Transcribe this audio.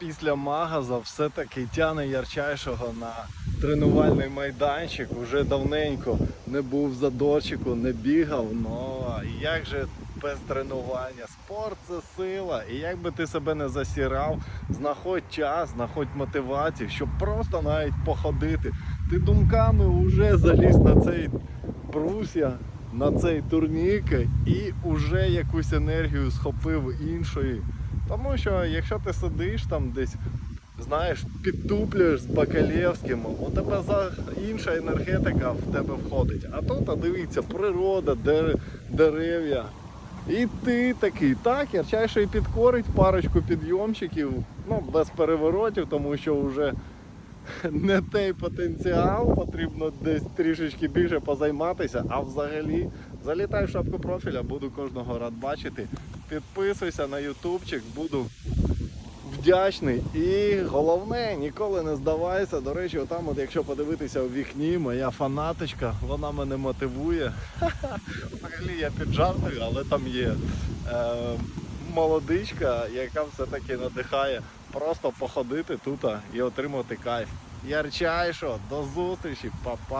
після магаза все-таки тяне ярчайшого на тренувальний майданчик. Уже давненько не був в задорчику, не бігав. Ну як же без тренування? Спорт це сила. І як би ти себе не засірав, знаходь час, знаходь мотивацію, щоб просто навіть походити. Ти думками вже заліз на цей брус'я, на цей турнік і вже якусь енергію схопив іншої. Тому що якщо ти сидиш там десь, знаєш, підтуплюєш з Бакалєвським, у тебе за інша енергетика в тебе входить. А тут, а дивіться, природа, дер- дерев'я. І ти такий, так, ярчайший підкорить парочку підйомчиків, ну, без переворотів, тому що вже не той потенціал, потрібно десь трішечки більше позайматися, а взагалі залітай в шапку профіля, буду кожного рад бачити. Підписуйся на ютубчик, буду вдячний. І головне, ніколи не здавайся. До речі, отам, от якщо подивитися у вікні, моя фанаточка, вона мене мотивує. Взагалі я піджартую, але там є е, молодичка, яка все-таки надихає просто походити тут і отримати кайф. Ярчайшо, до зустрічі, па-па.